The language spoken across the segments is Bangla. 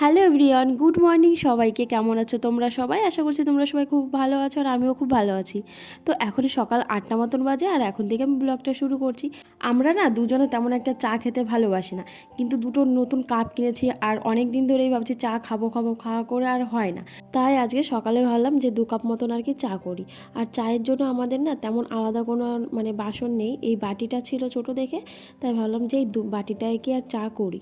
হ্যালো এভরিওয়ান, গুড মর্নিং সবাইকে। কেমন আছো তোমরা সবাই? আশা করছি তোমরা সবাই খুব ভালো আছো আর আমিও খুব ভালো আছি। তো এখন সকাল আটটা মতন বাজে আর এখন থেকে আমি ব্লগটা শুরু করছি। আমরা না দুজনে তেমন একটা চা খেতে ভালোবাসি না। কিন্তু দুটো নতুন কাপ কিনেছি আর অনেক দিন ধরেই ভাবছি চা খাব খাব, খাওয়া করে আর হয় না। তাই আজকে সকালে ভাবলাম যে দু কাপ মতন আর কি চা করি। আর চায়ের জন্য আমাদের না তেমন আলাদা কোনো মানে বাসন নেই। এই বাটিটা ছিল ছোট দেখে, তাই ভাবলাম যে এই বাটিটায় কি আর চা করি।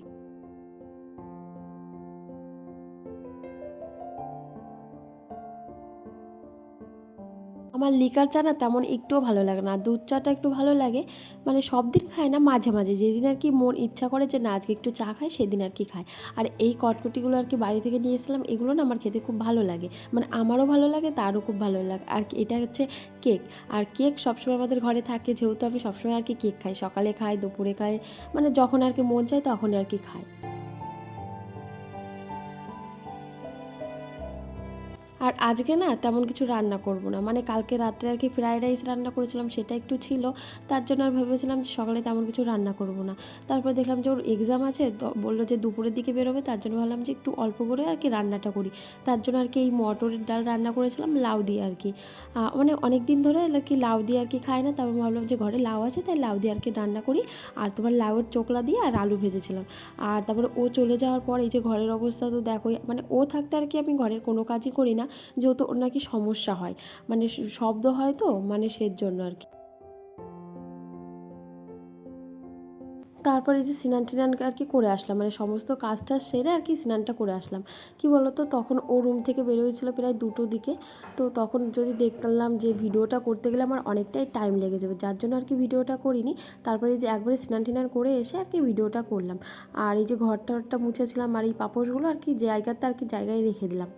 আমার লিকার চা না তেমন একটুও ভালো লাগে না, দুধ চাটা একটু ভালো লাগে। মানে সব দিন খায় না, মাঝে মাঝে। যেদিন আর কি মন ইচ্ছা করে যে না, আজকে একটু চা খায় সেদিন আর কি খায় আর এই কটকটিগুলো আর কি বাড়ি থেকে নিয়ে এসেছিলাম, এগুলো না আমার খেতে খুব ভালো লাগে। মানে আমারও ভালো লাগে, তারও খুব ভালো লাগে। আর এটা হচ্ছে কেক। আর কেক সবসময় আমাদের ঘরে থাকে, যেহেতু আমি সবসময় আর কি কেক খাই। সকালে খাই, দুপুরে খাই মানে যখন আর কি মন চায় তখন আর কি খাই। আর আজকে না তেমন কিছু রান্না করব না। মানে কালকে রাত্রে আর কি ফ্রাইড রাইস রান্না করেছিলাম, সেটা একটু ছিল। তার জন্য আর ভেবেছিলাম যে সকালে তেমন কিছু রান্না করব না। তারপর দেখলাম যে ওর এক্সাম আছে, তো বলল যে দুপুরের দিকে বেরোবে, তার জন্য ভাবলাম যে একটু অল্প করে আর কি রান্নাটা করি। তার জন্য আর কি এই মটরের ডাল রান্না করেছিলাম, লাউ দিয়ে আর কি। মানে অনেক দিন ধরে আর কি লাউ দিয়ে আর কি খায় না, তারপর ভাবলাম যে ঘরে লাউ আছে, তাই লাউ দিয়ে আর কি রান্না করি। আর তোমার লাউয়ের চোকলা দিয়ে আর আলু ভেজেছিলাম। আর তারপরে ও চলে যাওয়ার পর এই যে ঘরের অবস্থা তো দেখোই মানে ও থাকতে আর কি আমি ঘরের কোনো কাজই করি না। যেহেতু ওর নাকি সমস্যা হয়। মানে শব্দ হয় তো মানে সের জন্য আর কি। তারপরে যে স্নান টিনান আর কি করে আসলাম মানে সমস্ত কাজটা সেরে আর কি স্নানটা করে আসলাম। কি বলতো, তখন ও রুম থেকে বেরোয়েছিল প্রায় দুটো দিকে। তো তখন যদি দেখতাম যে ভিডিওটা করতে গেলে আমার অনেকটাই টাইম লেগে যাবে, যার জন্য আর কি ভিডিওটা করিনি। তারপরে যে একবারে স্নান টিনান করে এসে আর কি ভিডিওটা করলাম। আর এই যে ঘরটা মুছেছিলাম আর এই পাপোশগুলো আর কি জায়গাতে আর কি জায়গায় রেখে দিলাম।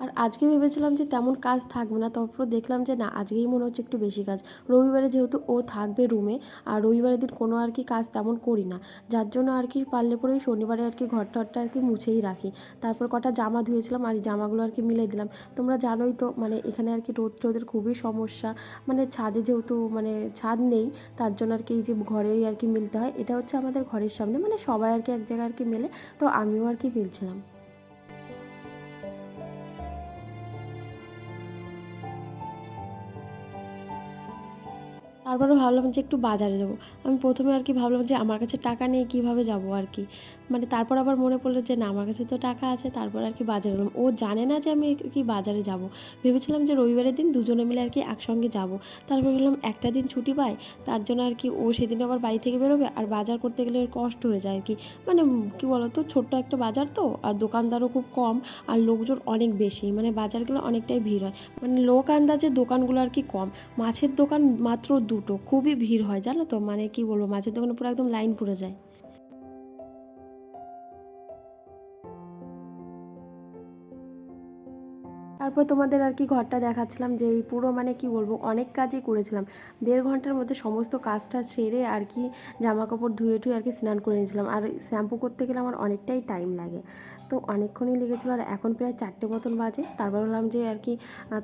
আর আজকে ভেবেছিলাম যে তেমন কাজ থাকবে না তারপর দেখলাম যে না আজকেই মনে হচ্ছে একটু বেশি কাজ রবিবারে যেহেতু ও থাকবে রুমে আর রবিবারের দিন কোনো আর কি কাজ তেমন করি না যার জন্য আর কি পারলে পরেই শনিবারে আর কি ঘর টরটা আর কি মুছেই রাখি তারপর কটা জামা ধুয়েছিলাম আর এই জামাগুলো আর কি মিলে দিলাম তোমরা জানোই তো মানে এখানে আর কি রোদ টোদের খুবই সমস্যা মানে ছাদে যেহেতু মানে ছাদ নেই তার জন্য আর কি এই যে ঘরেই আর কি মিলতে হয় এটা হচ্ছে আমাদের ঘরের সামনে মানে সবাই আর কি এক জায়গায় আর কি মেলে তো আমিও আর কি মিলছিলাম তারপরে ভাবলাম যে একটু বাজারে যাব। আমি প্রথমে আর কি ভাবলাম যে আমার কাছে টাকা নেই, কীভাবে যাব আর কি? মানে তারপর আবার মনে পড়ল যে না, আমার কাছে তো টাকা আছে, তারপর আর কি বাজারে গেলাম। ও জানে না যে আমি কি বাজারে যাব। ভেবেছিলাম যে রবিবারের দিন দুজনে মিলে আর কি একসঙ্গে যাব। তারপর ভাবলাম একটা দিন ছুটি পাই, তার জন্য আর কি ও সেদিন আবার বাড়ি থেকে বেরোবে, আর বাজার করতে গেলে কষ্ট হয়ে যায় আর কি। মানে কি বলতো, ছোট্ট একটা বাজার তো, আর দোকানদারও খুব কম, আর লোকজন অনেক বেশি। মানে বাজারগুলো অনেকটাই ভিড় হয়। মানে লোক আন্দাজে দোকানগুলো আর কি কম। মাছের দোকান মাত্র দুটো। খুবই ভিড় হয়, জানো তো? মানে কি বলব, মাছের দোকানে পুরো একদম লাইন পড়ে যায়। তারপর তোমাদের আর কি ঘরটা দেখাচ্ছিলাম যে এই পুরো মানে কি বলব, অনেক কাজই করেছিলাম। দেড় ঘণ্টার মধ্যে সমস্ত কাজটা সেরে আর কি জামা কাপড় ধুয়ে টুয়ে আর কি স্নান করে নিয়েছিলাম। আর শ্যাম্পু করতে গেলে আমার অনেকটাই টাইম লাগে। তো অনেকক্ষণই লেগেছিলো আর এখন প্রায় চারটে মতন বাজে। তারপর বললাম যে আর কি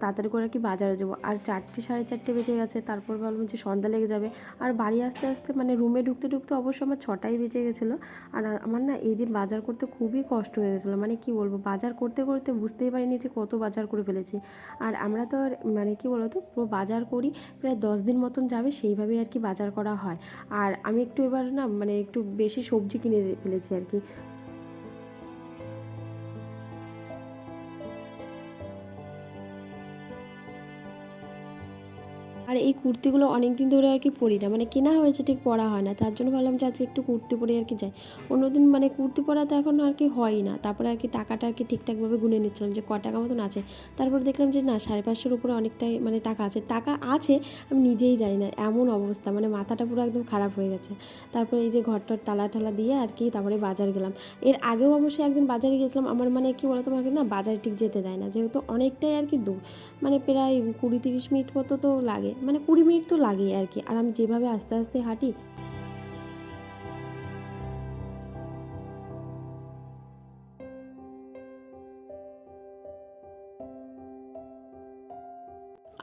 তাড়াতাড়ি করে আর কি বাজারে যাব। আর চারটে, সাড়ে চারটে বেজে গেছে। তারপর ভাবলাম যে সন্ধ্যা লেগে যাবে। আর বাড়ি আসতে আসতে মানে রুমে ঢুকতে ঢুকতে অবশ্য আমার ছটাই বেজে গেছিল। আর আমার না এই দিন বাজার করতে খুবই কষ্ট হয়ে গেছিল। মানে কি বলব, বাজার করতে করতে বুঝতেই পারিনি যে কত বাজার করে ফেলেছি। আর আমরা তো আর মানে কি বলতো, পুরো বাজার করি, প্রায় দশ দিন মতন যাবে সেইভাবেই আর কি বাজার করা হয়। আর আমি একটু এবার না মানে একটু বেশি সবজি কিনে ফেলেছি আর কি। আর এই কুর্তিগুলো অনেক দিন ধরে আর কি পরি না। মানে কেনা হয়েছে, ঠিক পরা হয় না। তার জন্য ভাবলাম যে আজকে একটু কুর্তি পরে আর কি যাই। অন্যদিন মানে কুর্তি পরা তো এখন আর কি হয় না। তারপরে আর কি টাকাটা আর কি ঠিকঠাকভাবে গুনে নিচ্ছিলাম যে ক টাকা মতন আছে। তারপর দেখলাম যে না, সাড়ে পাঁচশোর উপরে অনেকটাই মানে টাকা আছে। টাকা আছে, আমি নিজেই জানি না। এমন অবস্থা। মানে মাথাটা পুরো একদম খারাপ হয়ে গেছে। তারপরে এই যে ঘরটার তালা টালা দিয়ে আর কি তারপরে বাজার গেলাম। এর আগেও অবশ্যই একদিন বাজারে গেছিলাম আমার মানে কি বলতো আমাকে না, বাজারে ঠিক যেতে দেয় না। যেহেতু অনেকটাই আর কি দূর। মানে প্রায় কুড়ি তিরিশ মিনিট মতো তো লাগে। মানে কুড়ি মিনিট তো লাগেই আর কি। আর আমি যেভাবে আস্তে আস্তে হাঁটি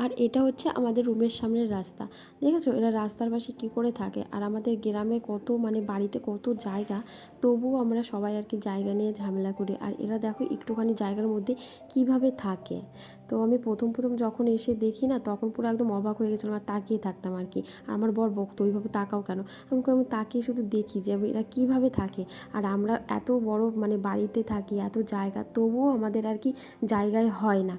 আর এটা হচ্ছে আমাদের রুমের সামনের রাস্তা। দেখেছ? এরা রাস্তার পাশে কী করে থাকে? আর আমাদের গ্রামে কত মানে বাড়িতে কত জায়গা, তবুও আমরা সবাই আর কি জায়গা নিয়ে ঝামেলা করি। আর এরা দেখো একটুখানি জায়গার মধ্যে কীভাবে থাকে। তো আমি প্রথম প্রথম যখন এসে দেখি না, তখন পুরো একদম অবাক হয়ে গেছিলাম, আর তাকিয়ে থাকতাম আর কি। আর আমার বর বকতো, ওইভাবে তাকাও কেন? আমাকে আমি তাকিয়ে শুধু দেখি যে এরা কীভাবে থাকে। আর আমরা এত বড় মানে বাড়িতে থাকি, এত জায়গা, তবুও আমাদের আর কি জায়গায় হয় না।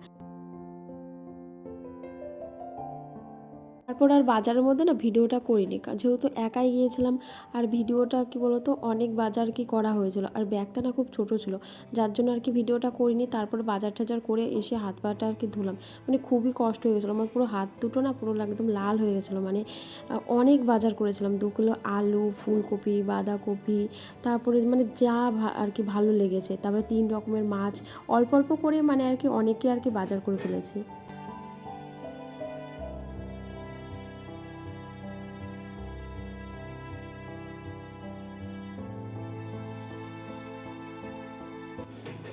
তারপর আর বাজারের মধ্যে না ভিডিওটা করিনি। যেহেতু একাই গিয়েছিলাম, আর ভিডিওটা কি বলতো, অনেক বাজার কি করা হয়েছিল। আর ব্যাগটা না খুব ছোট ছিল, যার জন্য আর কি ভিডিওটা করিনি। তারপর বাজার টাজার করে এসে হাত পাটা আর কি ধুলাম। মানে খুবই কষ্ট হয়ে গেছিল। আমার পুরো হাত দুটো না পুরো একদম লাল হয়ে গেছিল। মানে অনেক বাজার করেছিলাম। দু কিলো আলু, ফুলকপি, বাঁধাকপি, তারপরে মানে যা আর কি ভালো লেগেছে। তারপরে তিন রকমের মাছ। অল্প অল্প করে মানে আর কি অনেকে আর কি বাজার করে ফেলেছি।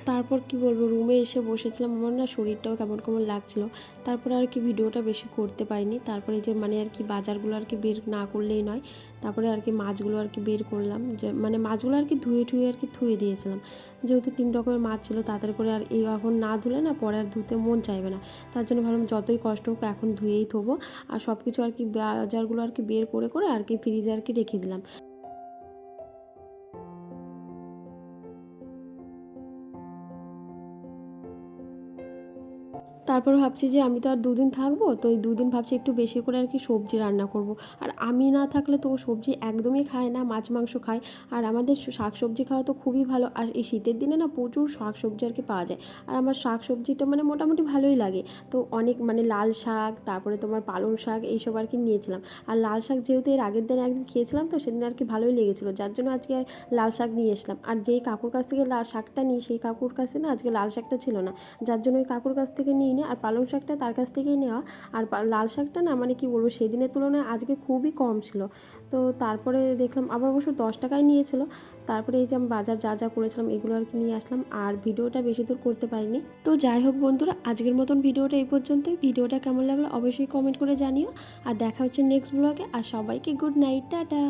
তারপর কি বলব রুমে এসে বসেছিলাম আমার না শরীরটাও কেমন কেমন লাগছিল তারপরে আর কি ভিডিওটা বেশি করতে পারিনি তারপরে যে মানে আর কি বাজারগুলো আর কি বের না করলেই নয় তারপরে আর কি মাছগুলো আর কি বের করলাম যে মানে মাছগুলো আর কি ধুয়ে ঠুয়ে আর কি ধুয়ে দিয়েছিলাম যেহেতু তিন রকমের মাছ ছিল তাদের করে আর এই এখন না ধুলে না পরে আর ধুতে মন চাইবে না তার জন্য ভাবলাম যতই কষ্ট হোক এখন ধুয়েই থবো আর সব কিছু আর কি বাজারগুলো আর কি বের করে করে আর কি ফ্রিজে আর কি রেখে দিলাম তারপর ভাবছি যে আমি তো আর দুদিন থাকব, তো এই দুদিন ভাবছি একটু বেশি করে আর কি সবজি রান্না করব। আর আমি না থাকলে তো সবজি একদমই খায় না, মাছ, মাংস খায়। আর আমাদের শাক সবজি খাওয়া তো খুবই ভালো। আর এই শীতের দিনে না প্রচুর শাক সবজি আর কি পাওয়া যায়। আর আমার শাক সবজিটা মানে মোটামুটি ভালোই লাগে। তো অনেক মানে লাল শাক, তারপরে তোমার পালং শাক এইসব আর কি নিয়েছিলাম। আর লাল শাক যেহেতু এর আগের দিন একদিন খেয়েছিলাম, তো সেদিন আর কি ভালোই লেগেছিলো। যার জন্য আজকে লাল শাক নিয়ে এসলাম। আর যেই কাকুর কাছ থেকে লাল শাকটা নিই, সেই কাকুর কাছে না আজকে লাল শাকটা ছিল না। যার জন্য ওই কাকুর কাছ থেকে নিই আর পালং শাকটা তার কাছ থেকেই নেওয়া। আর লাল শাকটা না মানে কি বলব সেদিনের তুলনায় আজকে খুবই কম ছিল। তো তারপরে দেখলাম আবার অবশ্য দশ টাকায় নিয়েছিল। তারপরে এই যে আমি বাজার যা যা করেছিলাম এগুলো আর কি নিয়ে আসলাম। আর ভিডিওটা বেশি দূর করতে পারিনি। তো যাই হোক বন্ধুরা, আজকের মতন ভিডিওটা এই পর্যন্তই। ভিডিওটা কেমন লাগল অবশ্যই কমেন্ট করে জানিও। আর দেখা হচ্ছে নেক্সট ব্লগে আর সবাইকে গুড নাইট টাটা।